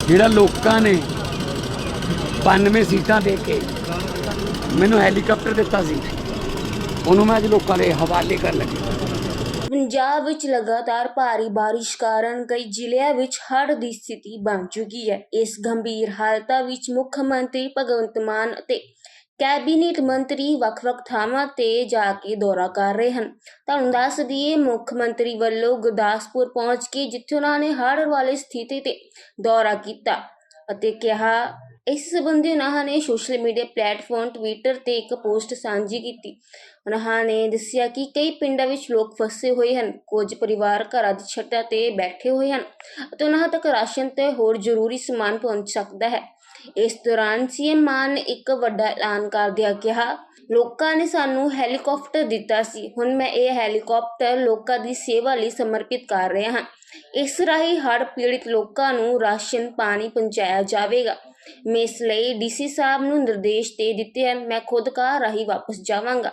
ਜਿਹੜਾ ਲੋਕਾਂ ਨੇ 92 ਸੀਟਾਂ ਦੇ ਕੇ ਮੈਨੂੰ ਹੈਲੀਕਾਪਟਰ ਦਿੱਤਾ ਸੀ, ਉਹਨੂੰ ਮੈਂ ਅੱਜ ਲੋਕਾਂ ਦੇ ਹਵਾਲੇ ਕਰਨ ਲੱਗਾ। ਪੰਜਾਬ ਵਿੱਚ ਲਗਾਤਾਰ ਭਾਰੀ ਬਾਰਿਸ਼ ਕਾਰਨ ਕਈ ਜ਼ਿਲ੍ਹਿਆਂ ਵਿੱਚ ਹੜ੍ਹ ਦੀ ਸਥਿਤੀ ਬਣ ਚੁੱਕੀ ਹੈ। ਇਸ ਗੰਭੀਰ ਹਾਲਤਾਂ ਵਿੱਚ ਮੁੱਖ ਮੰਤਰੀ ਭਗਵੰਤ ਮਾਨ ਅਤੇ ਕੈਬਨਿਟ ਮੰਤਰੀ ਵੱਖ-ਵੱਖ ਥਾਵਾਂ ਤੇ ਜਾ ਕੇ ਦੌਰਾ ਕਰ ਰਹੇ ਹਨ। ਤੁਹਾਨੂੰ ਦੱਸ ਦਈਏ, ਮੁੱਖ ਮੰਤਰੀ ਵੱਲੋਂ ਗੁਰਦਾਸਪੁਰ ਪਹੁੰਚ ਕੇ ਜਿੱਥੇ ਉਹਨਾਂ ਨੇ ਹੜ੍ਹ ਵਾਲੀ ਸਥਿਤੀ ਤੇ ਦੌਰਾ ਕੀਤਾ ਅਤੇ ਕਿਹਾ ਇਸ ਸੰਬੰਧੀ ਉਹਨਾਂ ਨੇ ਸੋਸ਼ਲ ਮੀਡੀਆ ਪਲੇਟਫਾਰਮ ਟਵਿੱਟਰ ਤੇ ਇੱਕ ਪੋਸਟ ਸਾਂਝੀ ਕੀਤੀ। ਉਹਨਾਂ ਨੇ ਦੱਸਿਆ ਕਿ ਕਈ ਪਿੰਡਾਂ ਵਿੱਚ ਲੋਕ ਫਸੇ ਹੋਏ ਹਨ, ਕੁਝ ਪਰਿਵਾਰ ਘਰਾਂ ਦੀ ਛੱਤਾਂ ਤੇ ਬੈਠੇ ਹੋਏ ਹਨ ਅਤੇ ਉਹਨਾਂ ਤੱਕ ਰਾਸ਼ਨ ਤੇ ਹੋਰ ਜ਼ਰੂਰੀ ਸਮਾਨ ਪਹੁੰਚ ਸਕਦਾ ਹੈ। ਇਸ ਦੌਰਾਨ ਸੀਐਮ ਮਾਨ ਨੇ ਇੱਕ ਵੱਡਾ ਐਲਾਨ ਕਰਦਿਆਂ ਕਿਹਾ, ਲੋਕਾਂ ਨੇ ਸਾਨੂੰ ਹੈਲੀਕਾਪਟਰ ਦਿੱਤਾ ਸੀ। ਹੁਣ ਮੈਂ ਇਹ ਹੈਲੀਕਾਪਟਰ ਲੋਕਾਂ ਦੀ ਸੇਵਾ ਲਈ ਸਮਰਪਿਤ ਕਰ ਰਿਹਾ ਹਾਂ। ਇਸ ਰਾਹੀਂ ਹੜ੍ਹ ਪੀੜਿਤ ਲੋਕਾਂ ਨੂੰ ਰਾਸ਼ਨ, ਪਾਣੀ ਪਹੁੰਚਾਇਆ ਜਾਵੇਗਾ। ਮੈਂ ਇਸ ਲਈ ਡੀਸੀ ਸਾਹਿਬ ਨੂੰ ਨਿਰਦੇਸ਼ ਦੇ ਦਿੱਤੇ ਹਨ। ਮੈਂ ਖੁਦ ਕਾਰ ਰਾਹੀਂ ਵਾਪਸ ਜਾਵਾਂਗਾ।